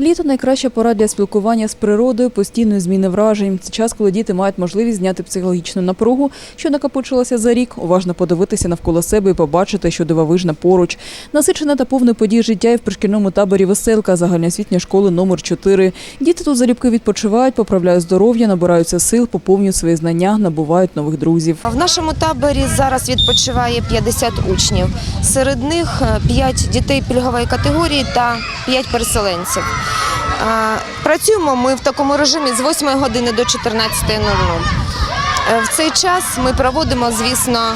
Літо найкраща пора для спілкування з природою, постійної зміни вражень. Це час, коли діти мають можливість зняти психологічну напругу, що накопичилася за рік, уважно подивитися навколо себе і побачити, що дивовижна поруч. Насичена та повне подій життя і в пришкільному таборі Веселка загальноосвітньої школи номер 4 Діти тут залюбки відпочивають, поправляють здоров'я, набираються сил, поповнюють свої знання, набувають нових друзів. В нашому таборі зараз відпочиває 50 учнів. Серед них 5 дітей пільгової категорії та 5 переселенців. Працюємо ми в такому режимі з 8 години до 14.00. Е, В цей час ми проводимо, звісно,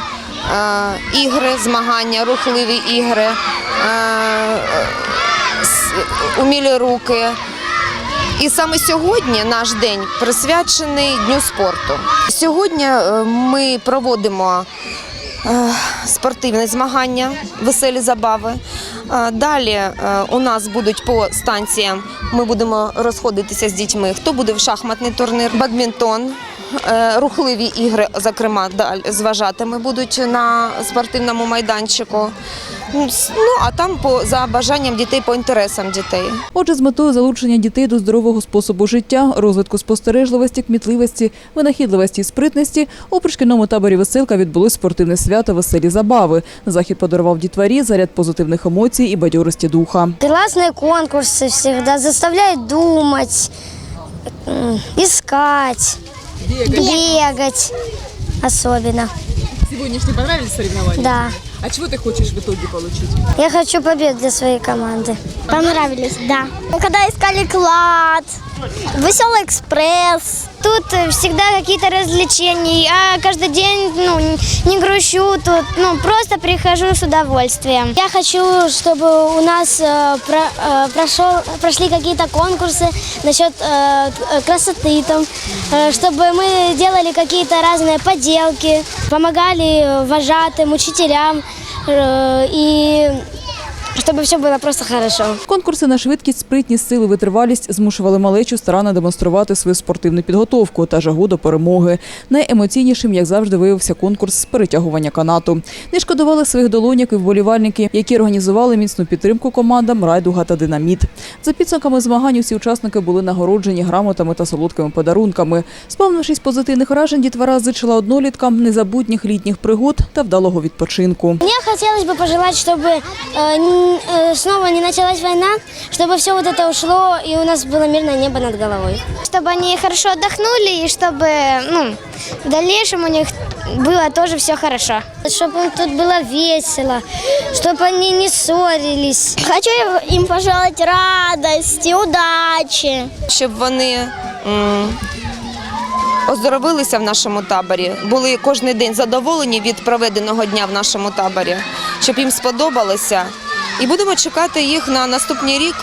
е, ігри, змагання, рухливі ігри, е, умілі руки. І саме сьогодні наш день присвячений Дню спорту. Сьогодні ми проводимо спортивне змагання, веселі забави. Далі е, у нас будуть по станціям. Ми будемо розходитися з дітьми. Хто буде в шахматний турнір, бадмінтон. Е, Рухливі ігри, зокрема, далі зважатими будуть на спортивному майданчику. Ну, Ну а там по за бажанням дітей, по інтересам дітей. Отже, з метою залучення дітей до здорового способу життя, розвитку спостережливості, кмітливості, винахідливості і спритності у пришкільному таборі Веселка відбулось спортивне свято Веселі забави. Захід подарував дітварі заряд позитивних емоцій і бадьорості духа. Классные конкурсы всегда заставляют думать, м, искать, бегать. особенно. Сегодняшние понравились соревнования? Да. А чего ты хочешь в итоге получить? Я хочу побед для своей команды. Понравились, да. Когда искали клад, веселый экспресс. Тут э, всегда какие-то развлечения. Я каждый день ну, н- не грущу тут, ну, просто прихожу с удовольствием. Я хочу, чтобы у нас э, про- э, прошел, прошли какие-то конкурсы насчет э, э, красоты, там, э, чтобы мы делали какие-то разные поделки, помогали э, вожатым, учителям, э, и чтобы все было просто хорошо. Конкурси на швидкість, спритність, силу, витривалість змушували малечу старанно демонструвати свою спортивну підготовку та жагу до перемоги. Найемоційнішим, як завжди, виявився конкурс з перетягування канату. Не шкодували своїх долоняк і вболівальники, які організували міцну підтримку командам Райдуга та Динаміт. За підсумками змагань усі учасники були нагороджені грамотами та солодкими подарунками. Сповнившись позитивних вражень, дітвора зичила одноліткам незабутніх літніх пригод та вдалого відпочинку. Мне хотелось бы пожелать, чтобы э, н- э, снова не началась война, чтобы все вот это ушло и у нас было мирное небо над головой. Чтобы они хорошо отдохнули и чтобы ну, в дальнейшем у них было тоже все хорошо. Чтобы им тут было весело, чтобы они не ссорились. Хочу им пожелать радости, удачи. щоб вони м, оздоровилися в нашому таборі, були кожен день задоволені від проведеного дня в нашому таборі, щоб їм сподобалося. І будемо чекати їх на наступний рік